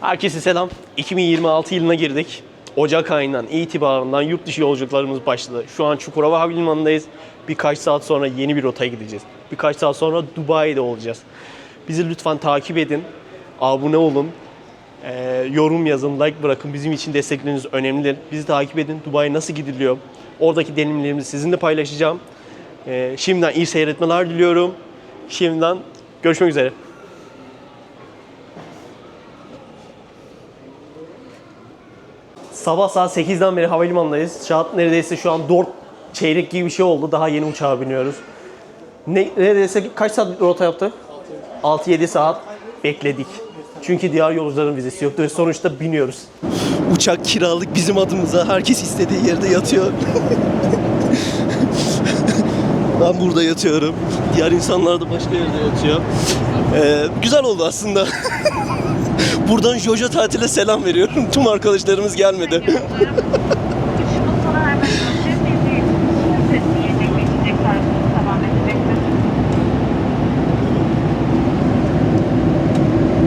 Herkese selam. 2026 yılına girdik. Ocak ayından itibaren yurt dışı yolculuklarımız başladı. Şu an Çukurova Havalimanı'ndayız. Birkaç saat sonra yeni bir rotaya gideceğiz. Birkaç saat sonra Dubai'de olacağız. Bizi lütfen takip edin. Abone olun. Ee, yorum yazın, like bırakın. Bizim için destekleriniz önemlidir. Bizi takip edin. Dubai nasıl gidiliyor? Oradaki deneyimlerimizi sizinle paylaşacağım. Ee, şimdiden iyi seyretmeler diliyorum. Şimdiden görüşmek üzere. Sabah saat 8'den beri havalimanındayız. Saat neredeyse şu an 4 çeyrek gibi bir şey oldu. Daha yeni uçağa biniyoruz. Ne, neredeyse kaç saat rota yaptık? 6-7 saat bekledik. Çünkü diğer yolcuların vizesi yoktu ve sonuçta biniyoruz. Uçak kiralık bizim adımıza. Herkes istediği yerde yatıyor. ben burada yatıyorum. Diğer insanlar da başka yerde yatıyor. Ee, güzel oldu aslında. Buradan Jojo tatile selam veriyorum. Tüm arkadaşlarımız gelmedi.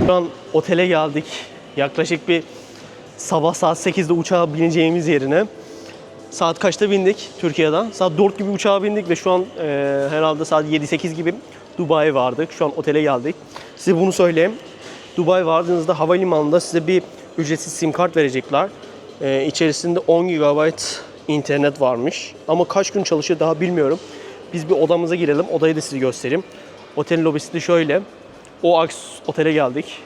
Şu an otele geldik. Yaklaşık bir sabah saat 8'de uçağa bineceğimiz yerine saat kaçta bindik Türkiye'den? Saat 4 gibi uçağa bindik ve şu an e, herhalde saat 7-8 gibi Dubai vardık. Şu an otele geldik. Size bunu söyleyeyim. Dubai vardığınızda havalimanında size bir ücretsiz sim kart verecekler. E, içerisinde 10 GB internet varmış. Ama kaç gün çalışıyor daha bilmiyorum. Biz bir odamıza girelim. Odayı da size göstereyim. Otelin lobisi de şöyle. O aks otele geldik.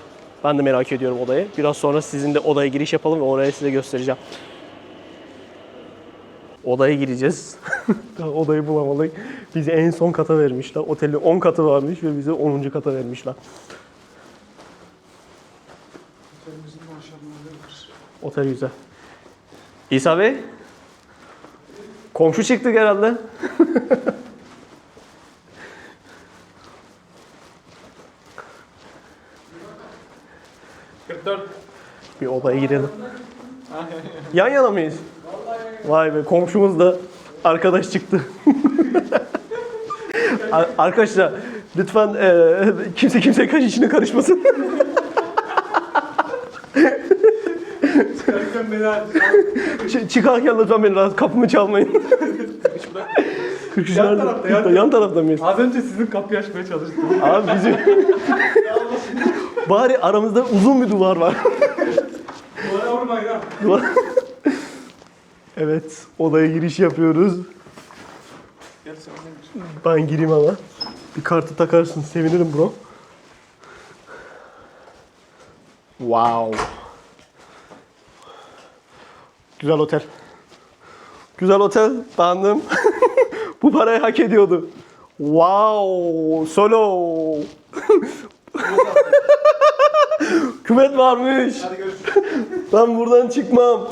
Ben de merak ediyorum odayı. Biraz sonra sizin de odaya giriş yapalım ve oraya size göstereceğim. Odaya gireceğiz. Odayı bulamadık. Bizi en son kata vermişler. Otelin 10 katı varmış ve bizi 10. kata vermişler. Otel güzel. İsa Bey? Komşu çıktık herhalde. Bir odaya girelim. Yan yana mıyız? Vay be komşumuz da arkadaş çıktı. Ar- Arkadaşlar lütfen eee, kimse kimse kaç içine karışmasın. Beni. Ç- çıkarken lütfen beni rahat kapımı çalmayın. 43 Yan nerede? tarafta, yan yan tarafta mıyız? Az önce sizin kapıyı açmaya çalıştım. Abi bizim... Bari aramızda uzun bir duvar var. Bana vurmayın ha. Duvar- evet, odaya giriş yapıyoruz. Gel sen. Ben gireyim ama. Bir kartı takarsın, sevinirim bro. Wow. Güzel otel. Güzel otel, beğendim. Bu parayı hak ediyordu. Wow, solo. Küvet varmış. Ben buradan çıkmam.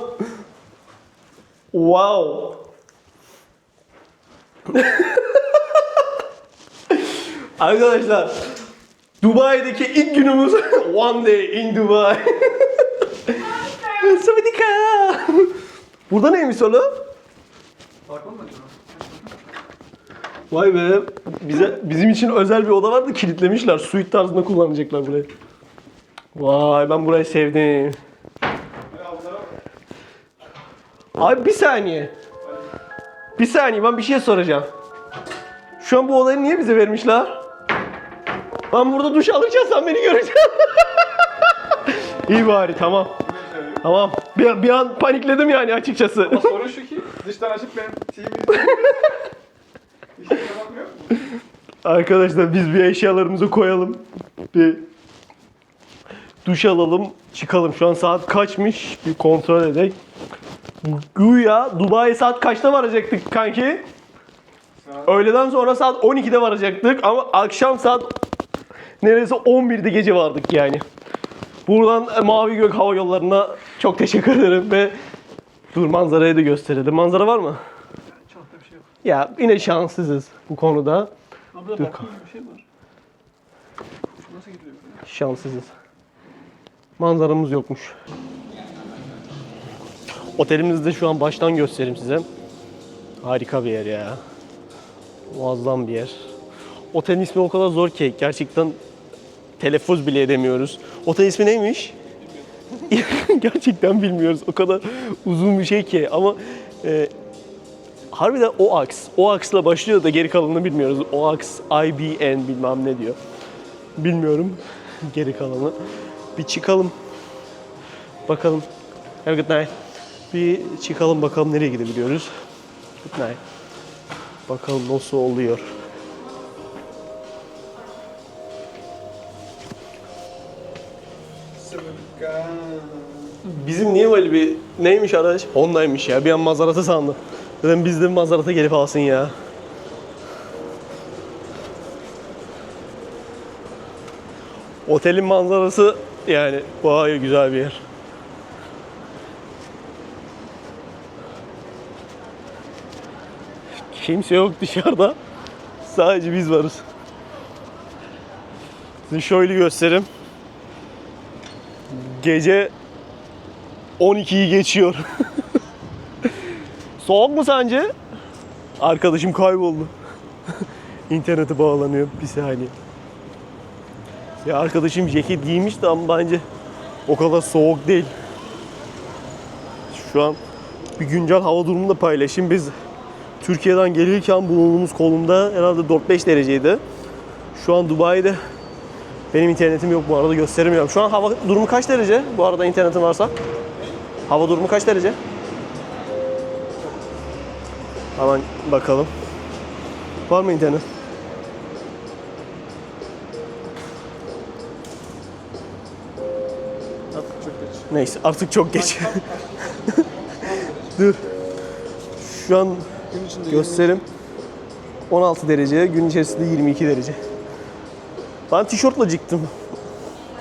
Wow. Arkadaşlar Dubai'deki ilk günümüz One day in Dubai. Sawadika. Burada neymiş acaba? Vay be. Bize bizim için özel bir oda vardı kilitlemişler. Suite tarzında kullanacaklar burayı. Vay ben burayı sevdim. Abi bir saniye. Bir saniye ben bir şey soracağım. Şu an bu olayı niye bize vermişler? Ben burada duş alırken sen beni göreceksin. İyi bari tamam. Tamam. Bir, bir an panikledim yani açıkçası. Ama sorun şu ki dıştan açıp ben TV'yi bakmıyor mu? Arkadaşlar biz bir eşyalarımızı koyalım. Bir duş alalım, çıkalım. Şu an saat kaçmış? Bir kontrol edelim. Güya Dubai saat kaçta varacaktık kanki? Saat- Öğleden sonra saat 12'de varacaktık ama akşam saat neredeyse 11'de gece vardık yani. Buradan e, Mavi Gök Hava Yolları'na çok teşekkür ederim ve dur manzarayı da gösterelim. Manzara var mı? Çok da bir şey yok. Ya yine şanssızız bu konuda. Ama burada gibi bir şey var. Şu nasıl gidiyor? Şanssızız. Manzaramız yokmuş. Otelimizi de şu an baştan göstereyim size. Harika bir yer ya. Muazzam bir yer. Otelin ismi o kadar zor ki gerçekten telaffuz bile edemiyoruz. Otel ismi neymiş? gerçekten bilmiyoruz. O kadar uzun bir şey ki ama e, harbiden o aks. O aksla başlıyor da geri kalanını bilmiyoruz. O aks IBN bilmem ne diyor. Bilmiyorum geri kalanı. Bir çıkalım. Bakalım. Have a good night. Bir çıkalım bakalım nereye gidebiliyoruz. Good night. Bakalım nasıl oluyor. Bizim niye böyle bir neymiş araç? Honda'ymış ya. Bir an Maserati sandım. Dedim biz de Maserati gelip alsın ya. Otelin manzarası yani bayağı güzel bir yer. Kimse yok dışarıda. Sadece biz varız. Size şöyle göstereyim. Gece 12'yi geçiyor. Soğuk mu sence? Arkadaşım kayboldu. İnternete bağlanıyor bir saniye. Ya arkadaşım ceket giymişti ama bence o kadar soğuk değil. Şu an bir güncel hava durumunu da paylaşayım. Biz Türkiye'den gelirken bulunduğumuz kolumda herhalde 4-5 dereceydi. Şu an Dubai'de benim internetim yok bu arada gösteremiyorum. Şu an hava durumu kaç derece? Bu arada internetin varsa. Hava durumu kaç derece? Hemen bakalım. Var mı internet? Artık çok geç. Neyse artık çok geç. Dur. Şu an gösterim 16 derece, gün içerisinde 22 derece. Ben tişörtle çıktım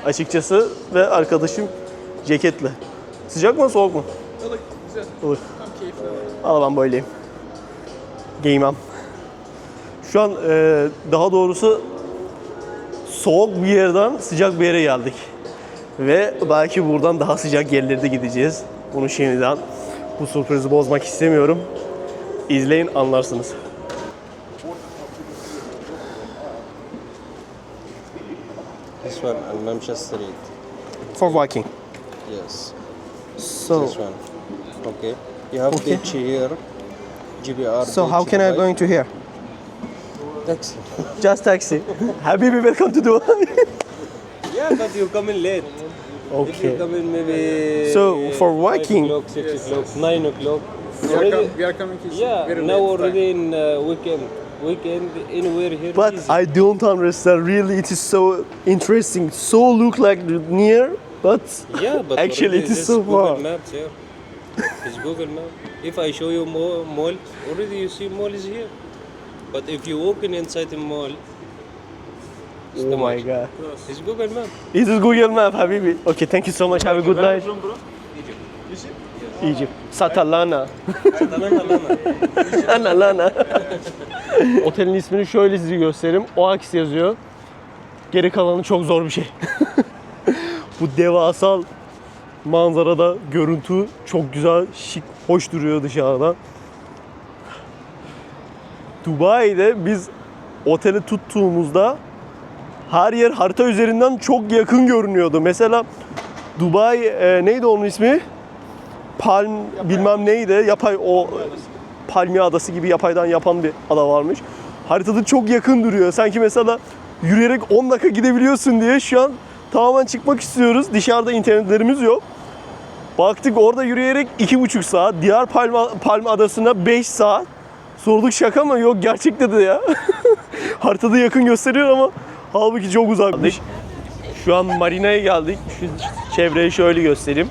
açıkçası ve arkadaşım ceketle. Sıcak mı soğuk mu? Da güzel. Olur. Tam keyifli. Al ben böyleyim. Giymem. Şu an e, daha doğrusu soğuk bir yerden sıcak bir yere geldik. Ve belki buradan daha sıcak yerlerde gideceğiz. Bunu şimdiden bu sürprizi bozmak istemiyorum. İzleyin anlarsınız. This one on Manchester Street. For walking. Yes. So, This one. Okay. You have Okay. beach here. GBR. so how can I Dubai. going to here? Taxi. Just taxi. Habibi welcome to Dubai. yeah, but you come in late. If you okay. come in maybe. So, for five walking- o'clock, six o'clock, nine o'clock. We are, com- we are coming to yeah, very now late already in uh, weekend. Weekend anywhere here. But easy. I don't understand. Really, it is so interesting. So look like near, but Yeah, but Actually, it is so Google far. Maps here. It's Google Map. If I show you mall, mall, already you see mall is here. But if you walk in inside the mall, it's oh too my much. god. It's Google Map. This is Google Map, Habibi. Okay, thank you so much. Have a good night. Egypt. Satalana. Lana lana. Otelin ismini şöyle size göstereyim. Oax yazıyor. Geri kalanı çok zor bir şey. Bu devasal manzarada görüntü çok güzel, şık, hoş duruyor dışarıdan. Dubai'de biz oteli tuttuğumuzda her yer harita üzerinden çok yakın görünüyordu. Mesela Dubai e, neydi onun ismi? Palm bilmem neydi. Yapay o palmiye adası gibi yapaydan yapan bir ada varmış. Haritada çok yakın duruyor. Sanki mesela yürüyerek 10 dakika gidebiliyorsun diye şu an tamamen çıkmak istiyoruz. Dışarıda internetlerimiz yok. Baktık orada yürüyerek 2,5 saat. Diğer Palma, Palm adasına 5 saat. Sorduk şaka mı? Yok gerçekte de ya. Haritada yakın gösteriyor ama halbuki çok uzakmış. Şu an marinaya geldik. Şu çevreyi şöyle göstereyim.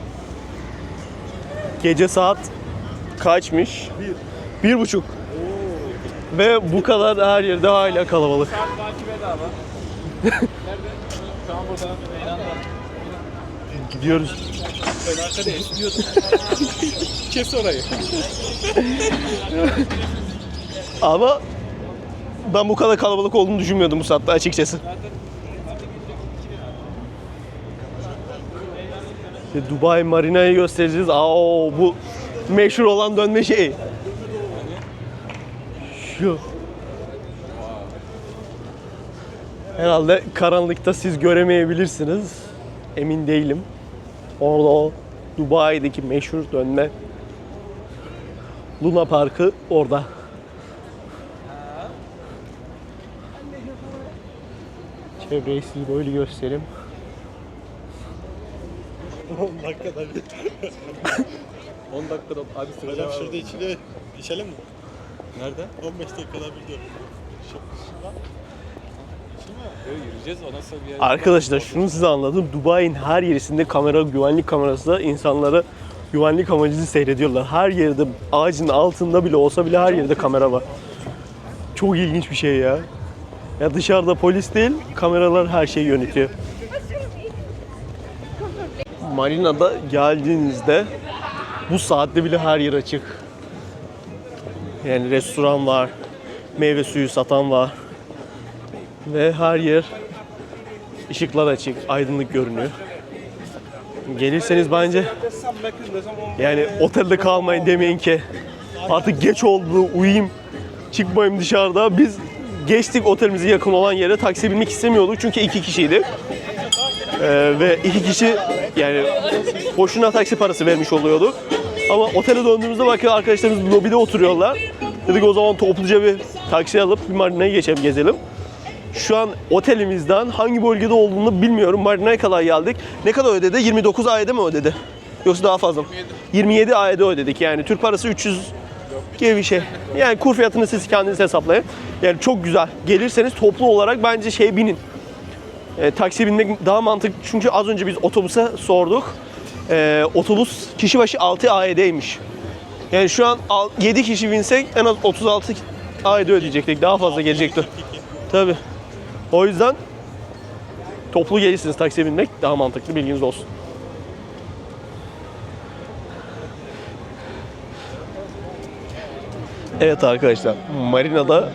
Gece saat kaçmış? Bir. Bir buçuk. Ve bu kadar her yerde hala kalabalık. Takip bedava. Nerede? An burada. Meydanda. Gidiyoruz. Ben arkada esniyordum. Kes orayı. Ama ben bu kadar kalabalık olduğunu düşünmüyordum bu saatte açıkçası. İşte Dubai Marina'yı göstereceğiz. Aa bu meşhur olan dönme şeyi. Şu. Herhalde karanlıkta siz göremeyebilirsiniz. Emin değilim. Orada o Dubai'deki meşhur dönme Luna Parkı orada. Çevreyi size böyle göstereyim. 10 dakikada bir. 10 dakikada abi Hocam şurada içine içelim mi? Nerede? 15 dakikada bir diyorum. Şu, şurada. Yürüyeceğiz ondan sonra bir yer. Arkadaşlar şunu size anladım. Dubai'nin her yerisinde kamera, güvenlik kamerası da insanları güvenlik amacıyla seyrediyorlar. Her yerde ağacın altında bile olsa bile her yerde kamera var. Çok ilginç bir şey ya. Ya dışarıda polis değil, kameralar her şeyi yönetiyor. Marina'da geldiğinizde bu saatte bile her yer açık. Yani restoran var, meyve suyu satan var. Ve her yer ışıklar açık, aydınlık görünüyor. Gelirseniz bence yani otelde kalmayın demeyin ki artık geç oldu uyuyayım çıkmayayım dışarıda. Biz geçtik otelimize yakın olan yere taksi binmek istemiyorduk çünkü iki kişiydi. Ee, ve iki kişi yani boşuna taksi parası vermiş oluyorduk. Ama otele döndüğümüzde bakıyor arkadaşlarımız lobide oturuyorlar. Dedik o zaman topluca bir taksi alıp bir marinaya geçelim gezelim. Şu an otelimizden hangi bölgede olduğunu bilmiyorum. Marina'ya kadar geldik. Ne kadar ödedi? 29 ayda mı ödedi? Yoksa daha fazla mı? 27 ayda ödedik yani. Türk parası 300 gibi bir şey. Yani kur fiyatını siz kendiniz hesaplayın. Yani çok güzel. Gelirseniz toplu olarak bence şey binin. E, taksi binmek daha mantıklı. Çünkü az önce biz otobüse sorduk. E, otobüs kişi başı 6 AED'ymiş. Yani şu an 7 kişi binsek en az 36 AED ödeyecektik. Daha fazla gelecekti. Tabii. O yüzden toplu gelirsiniz taksiye binmek daha mantıklı bilginiz olsun. Evet arkadaşlar Marina'da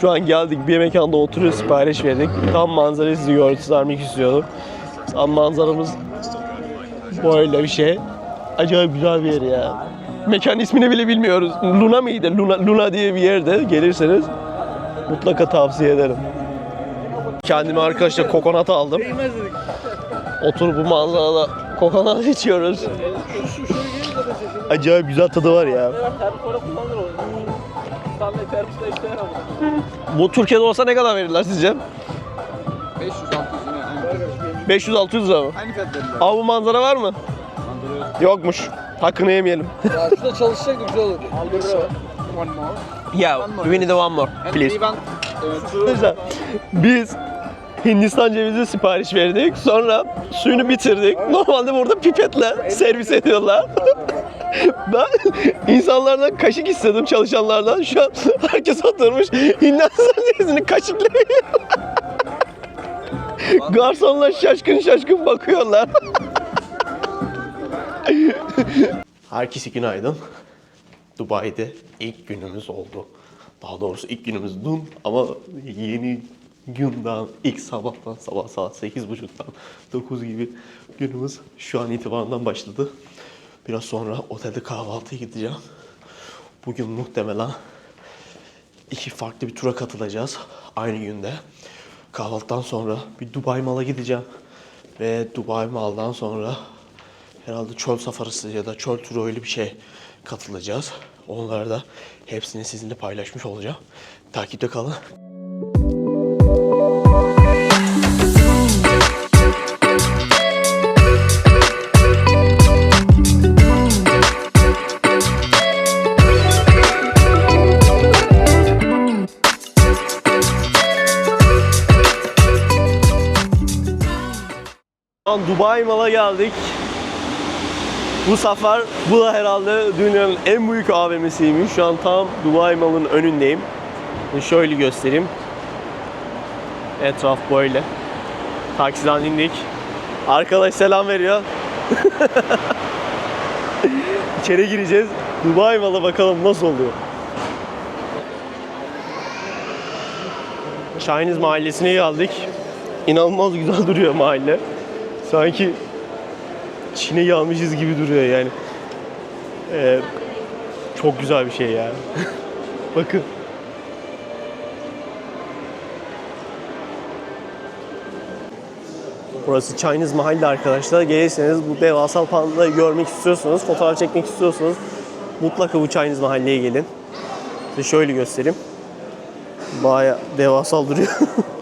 şu an geldik bir mekanda oturuyoruz sipariş verdik. Tam manzarayı size göstermek istiyordum. Tam manzaramız böyle bir şey. Acayip güzel bir yer ya. Mekan ismini bile bilmiyoruz. Luna mıydı? Luna, Luna diye bir yerde gelirseniz mutlaka tavsiye ederim. Kendime arkadaşlar kokonat aldım. Oturup bu manzarada kokonat içiyoruz. Acayip güzel tadı var ya. Bu Türkiye'de olsa ne kadar verirler sizce? 500-600 lira mı? Aynı. Abi bu manzara var mı? Yokmuş. Hakkını yemeyelim. Ya şurada çalışacak da güzel olur. One more. Yeah, we need one more, please. biz Hindistan cevizi sipariş verdik. Sonra suyunu bitirdik. Normalde burada pipetle servis ediyorlar. ben insanlardan kaşık istedim çalışanlardan. Şu an herkes oturmuş Hindistan cevizini kaşıkla Garsonlar şaşkın şaşkın bakıyorlar. Herkese günaydın. Dubai'de ilk günümüz oldu. Daha doğrusu ilk günümüz dün ama yeni günden ilk sabahtan sabah saat 8.30'dan 9 gibi günümüz şu an itibarından başladı. Biraz sonra otelde kahvaltıya gideceğim. Bugün muhtemelen iki farklı bir tura katılacağız aynı günde. Kahvaltıdan sonra bir Dubai Mal'a gideceğim. Ve Dubai Mal'dan sonra herhalde çöl safarisi ya da çöl turu öyle bir şey katılacağız. Onları da hepsini sizinle paylaşmış olacağım. Takipte kalın. An Dubai Mal'a geldik. Bu sefer bu da herhalde dünyanın en büyük AVM'siymiş. Şu an tam Dubai Mal'ın önündeyim. Şöyle göstereyim. Etraf böyle. Taksiden indik. Arkadaş selam veriyor. İçeri gireceğiz. Dubai Mal'a bakalım nasıl oluyor. Chinese mahallesine geldik. İnanılmaz güzel duruyor mahalle. Sanki Çin'e gelmişiz gibi duruyor yani. Ee, çok güzel bir şey ya. Bakın. Burası Chinese Mahalle arkadaşlar. Gelirseniz bu devasal pandayı görmek istiyorsanız, fotoğraf çekmek istiyorsanız mutlaka bu Chinese Mahalle'ye gelin. Size şöyle göstereyim. Baya devasal duruyor.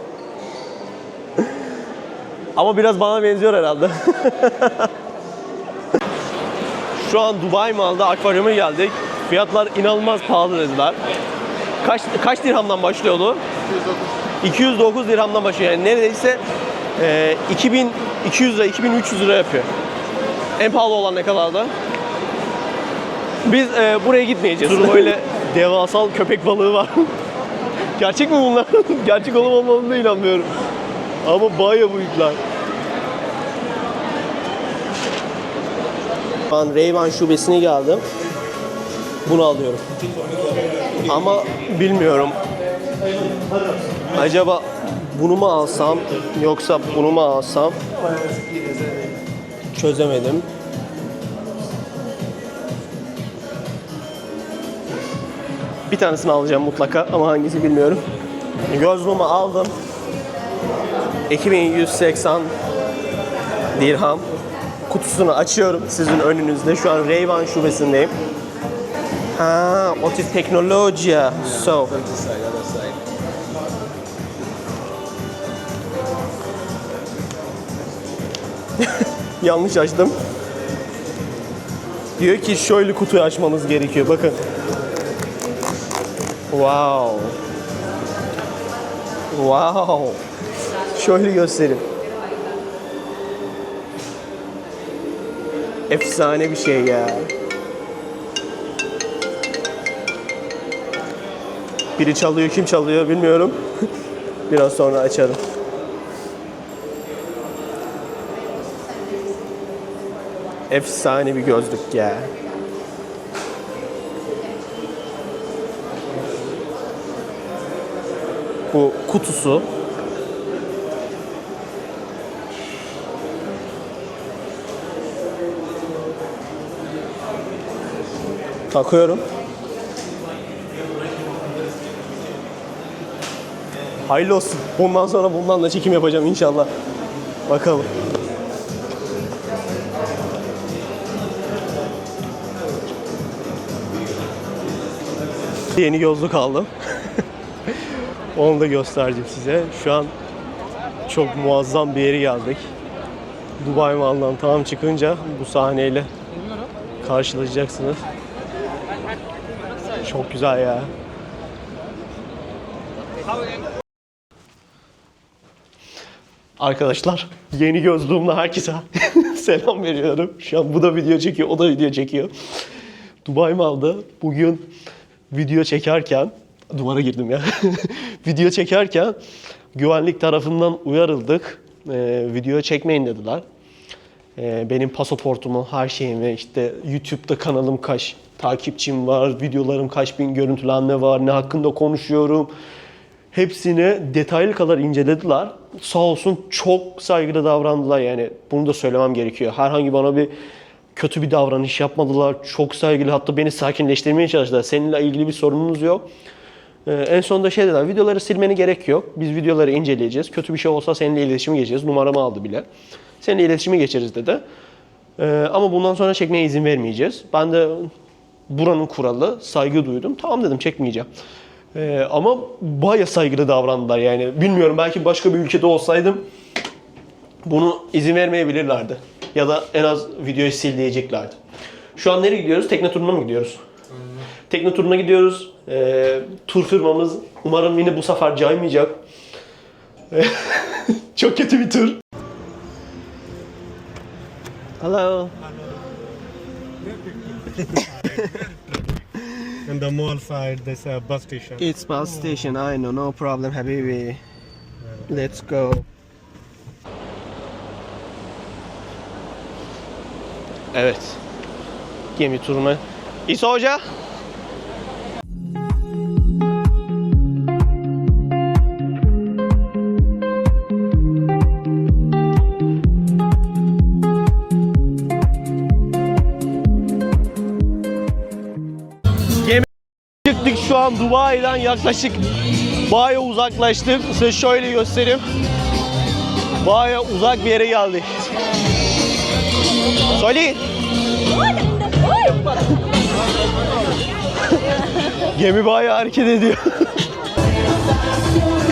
Ama biraz bana benziyor herhalde. Şu an Dubai Mall'da akvaryuma geldik. Fiyatlar inanılmaz pahalı dediler. Kaç kaç dirhamdan başlıyordu? 209 dirhamdan başlıyor. Yani neredeyse e, 2200 lira, 2300 lira yapıyor. En pahalı olan ne kadardı? Biz e, buraya gitmeyeceğiz. Dur böyle devasal köpek balığı var. Gerçek mi bunlar? Gerçek olup olmadığına inanmıyorum. Ama baya büyükler. Ben Reyban şubesine geldim. Bunu alıyorum. Ama bilmiyorum. Acaba bunu mu alsam yoksa bunu mu alsam? Çözemedim. Bir tanesini alacağım mutlaka ama hangisi bilmiyorum. Gözlüğümü aldım. 2180 dirham. Kutusunu açıyorum sizin önünüzde. Şu an Ray-Ban şubesindeyim. Ha, otis teknolojiya. So. Yanlış açtım. Diyor ki şöyle kutuyu açmanız gerekiyor. Bakın. Wow. Wow. Şöyle göstereyim. Efsane bir şey ya. Biri çalıyor, kim çalıyor bilmiyorum. Biraz sonra açarım. Efsane bir gözlük ya. Bu kutusu. Takıyorum. Hayırlı olsun. Bundan sonra bundan da çekim yapacağım inşallah. Bakalım. Yeni gözlük aldım. Onu da göstereceğim size. Şu an çok muazzam bir yere geldik. Dubai Mall'dan tam çıkınca bu sahneyle karşılaşacaksınız. Çok güzel ya. Arkadaşlar yeni gözlüğümle herkese selam veriyorum. Şu an bu da video çekiyor, o da video çekiyor. Dubai Mall'da bugün video çekerken duvara girdim ya. video çekerken güvenlik tarafından uyarıldık. Ee, video çekmeyin dediler. Ee, benim pasaportumu, her şeyimi, işte YouTube'da kanalım kaç takipçim var, videolarım kaç bin görüntülenme var, ne hakkında konuşuyorum. Hepsini detaylı kadar incelediler. Sağ olsun çok saygılı davrandılar yani. Bunu da söylemem gerekiyor. Herhangi bana bir kötü bir davranış yapmadılar. Çok saygılı hatta beni sakinleştirmeye çalıştılar. Seninle ilgili bir sorunumuz yok. Ee, en sonunda şey dediler, videoları silmene gerek yok. Biz videoları inceleyeceğiz. Kötü bir şey olsa seninle iletişime geçeceğiz. Numaramı aldı bile. Seninle iletişime geçeriz dedi. Ee, ama bundan sonra çekmeye izin vermeyeceğiz. Ben de buranın kuralı, saygı duydum. Tamam dedim çekmeyeceğim. Ee, ama baya saygılı davrandılar yani. Bilmiyorum belki başka bir ülkede olsaydım bunu izin vermeyebilirlerdi. Ya da en az videoyu sil diyeceklerdi. Şu an nereye gidiyoruz? Tekne turuna mı gidiyoruz? Tekne turuna gidiyoruz. Ee, tur firmamız umarım yine bu sefer caymayacak. Çok kötü bir tur. Hello. And the mall side, there's a bus station. It's bus station. I know. No problem, habibi. Let's go. Evet. Gemi turuna. İsa Hoca. Şu an Dubai'den yaklaşık baya uzaklaştık. Size şöyle göstereyim. Baya uzak bir yere geldik. Söyle. Gemi bayağı hareket ediyor.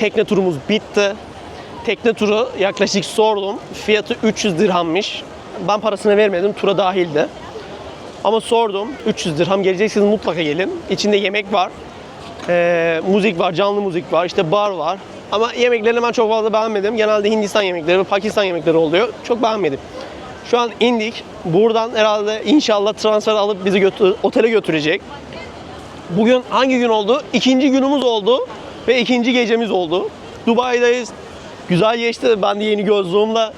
Tekne turumuz bitti. Tekne turu yaklaşık sordum. Fiyatı 300 dirhammış. Ben parasını vermedim. Tura dahildi. Ama sordum. 300 dirham geleceksiniz mutlaka gelin. İçinde yemek var. Ee, müzik var, canlı müzik var. işte bar var. Ama yemeklerini ben çok fazla beğenmedim. Genelde Hindistan yemekleri ve Pakistan yemekleri oluyor. Çok beğenmedim. Şu an indik. Buradan herhalde inşallah transfer alıp bizi götür, otele götürecek. Bugün hangi gün oldu? İkinci günümüz oldu ve ikinci gecemiz oldu. Dubai'deyiz. Güzel geçti. Ben de yeni gözlüğümle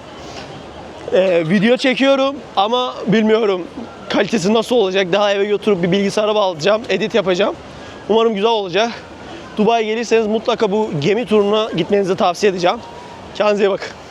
e, video çekiyorum ama bilmiyorum kalitesi nasıl olacak. Daha eve götürüp bir bilgisayara bağlayacağım, edit yapacağım. Umarım güzel olacak. Dubai'ye gelirseniz mutlaka bu gemi turuna gitmenizi tavsiye edeceğim. Kendinize iyi bakın.